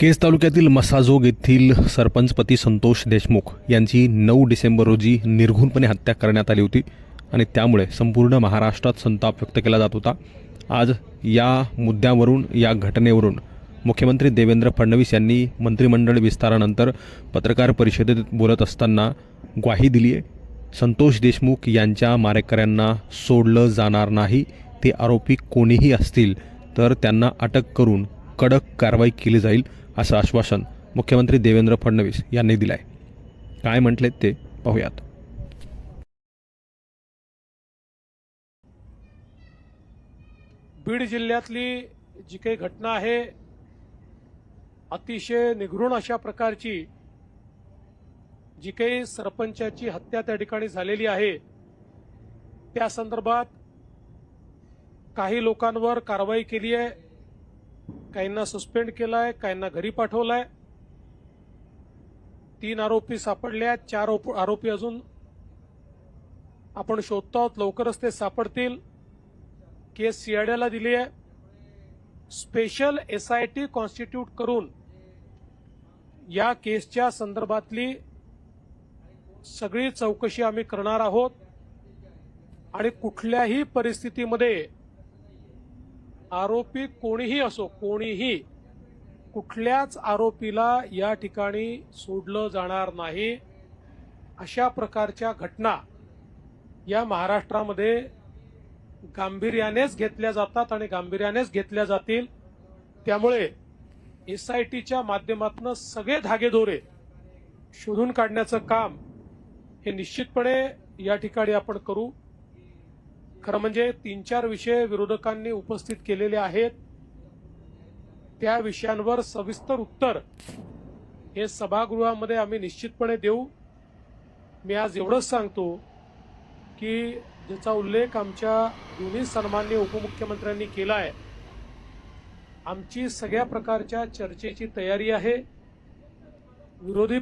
केज तालुक्यातील मसाजोग येथील सरपंचपती संतोष देशमुख यांची नऊ डिसेंबर रोजी निर्घुणपणे हत्या करण्यात आली होती आणि त्यामुळे संपूर्ण महाराष्ट्रात संताप व्यक्त केला जात होता. आज या मुद्द्यावरून या घटनेवरून मुख्यमंत्री देवेंद्र फडणवीस यांनी मंत्रिमंडळ विस्तारानंतर पत्रकार परिषदेत बोलत असताना ग्वाही दिली आहे संतोष देशमुख यांच्या मारेकऱ्यांना सोडलं जाणार नाही ते आरोपी कोणीही असतील तर त्यांना अटक करून कडक कारवाई केली जाईल असं आश्वासन मुख्यमंत्री देवेंद्र फडणवीस यांनी दिलं आहे काय म्हटलेत ते पाहूयात. बीड जिल्ह्यातली जी काही घटना आहे अतिशय निघृण अशा प्रकारची जी काही सरपंचाची हत्या त्या ठिकाणी झालेली आहे. त्या संदर्भात काही लोकांवर कारवाई केली आहे. काहींना सस्पेंड केलाय काहींना घरी पाठवलाय. तीन आरोपी सापडले आहेत चार ओप- आरोपी अजून आपण शोधतो आहोत लवकरच ते सापडतील. केस सीआयडीला दिली आहे. स्पेशल एसआयटी कॉन्स्टिट्यूट करून या केसच्या संदर्भातली सगळी चौकशी आम्ही करणार आहोत. आणि कुठल्याही परिस्थितीमध्ये आरोपी कोणीही असो कोणीही कुठल्याच आरोपीला या ठिकाणी सोडलं जाणार नाही. अशा प्रकारच्या घटना या महाराष्ट्रामध्ये गांभीर्यानेच घेतल्या जातात आणि गांभीर्यानेच घेतल्या जातील. त्यामुळे एसआयटीच्या माध्यमातून सगळे धागेदोरे शोधून काढण्याचं काम हे निश्चितपणे या ठिकाणी आपण करू. खरं म्हणजे तीन चार विषय विरोधकांनी उपस्थित केलेले आहेत. त्या विषयांवर सविस्तर उत्तर हे सभागृहामध्ये आम्ही निश्चितपणे देऊ. मी आज एवढंच सांगतो की ज्याचा उल्लेख आमच्या दोन्ही सन्मान्य उपमुख्यमंत्र्यांनी केला आहे. आमची सगळ्या प्रकारच्या चर्चेची तयारी आहे. विरोधी